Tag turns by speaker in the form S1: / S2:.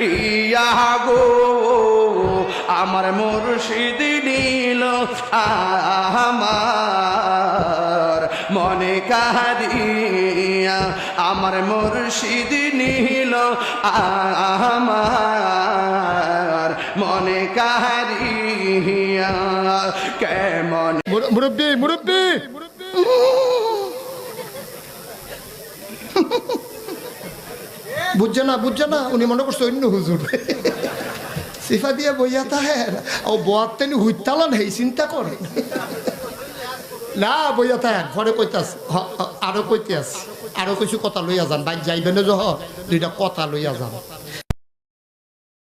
S1: ইয়া গো আমার মুর্শিদ নীল আমার মনে কাহারিয়া আমার মুর্শিদ নীল আমার মনে কাহারিয়া কেমন
S2: মুর- মুরব্বি মুরব্বি! বুঝছে না বুঝছে না? উনি মনে করছে অন্য হুজুর। সিফা দিয়ে বইয়া তাহের। ও বোয়ার তেনি হুইতালান হেই, চিন্তা করে। না, বইয়া তাহের, ঘরে কইতাস আরও কইতে আস আরও কিছু কথা লইয়া যান বাইক যাইবেন যহ দুইটা কথা লইয়া যান।